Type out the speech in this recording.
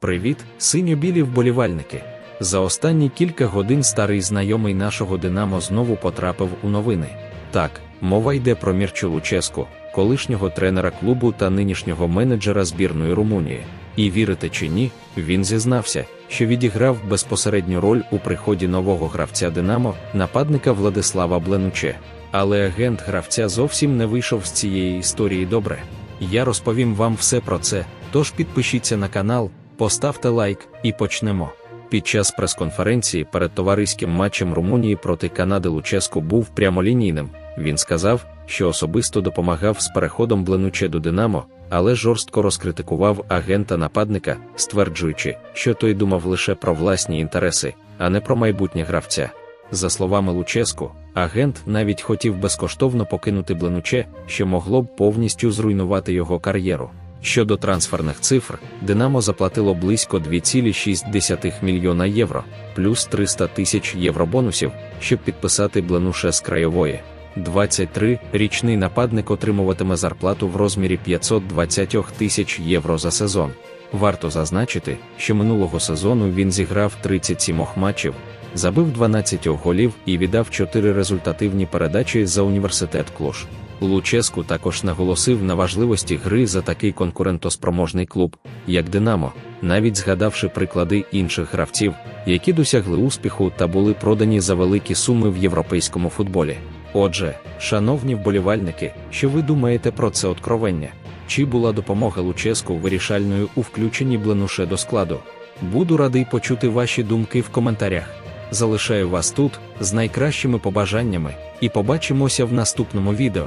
Привіт, синьо-білі вболівальники. За останні кілька годин старий знайомий нашого Динамо знову потрапив у новини. Так, мова йде про Мірчу Луческу, колишнього тренера клубу та нинішнього менеджера збірної Румунії. І вірите чи ні, він зізнався, що відіграв безпосередню роль у приході нового гравця Динамо, нападника Владислава Бленуче. Але агент гравця зовсім не вийшов з цієї історії добре. Я розповім вам все про це, тож підпишіться на канал, поставте лайк і почнемо. Під час прес-конференції перед товариським матчем Румунії проти Канади Луческу був прямолінійним. Він сказав, що особисто допомагав з переходом Бленуче до Динамо, але жорстко розкритикував агента нападника, стверджуючи, що той думав лише про власні інтереси, а не про майбутнє гравця. За словами Луческу, агент навіть хотів безкоштовно покинути Бленуче, що могло б повністю зруйнувати його кар'єру. Щодо трансферних цифр, Динамо заплатило близько 2,6 мільйона євро, плюс 300 тисяч євро бонусів, щоб підписати Бленуше з краєвої. 23-річний нападник отримуватиме зарплату в розмірі 520 тисяч євро за сезон. Варто зазначити, що минулого сезону він зіграв 37 матчів, забив 12 голів і віддав 4 результативні передачі за університет Клуш. Луческу також наголосив на важливості гри за такий конкурентоспроможний клуб, як Динамо, навіть згадавши приклади інших гравців, які досягли успіху та були продані за великі суми в європейському футболі. Отже, шановні вболівальники, що ви думаєте про це откровення? Чи була допомога Луческу вирішальною у включенні Бленуше до складу? Буду радий почути ваші думки в коментарях. Залишаю вас тут з найкращими побажаннями і побачимося в наступному відео.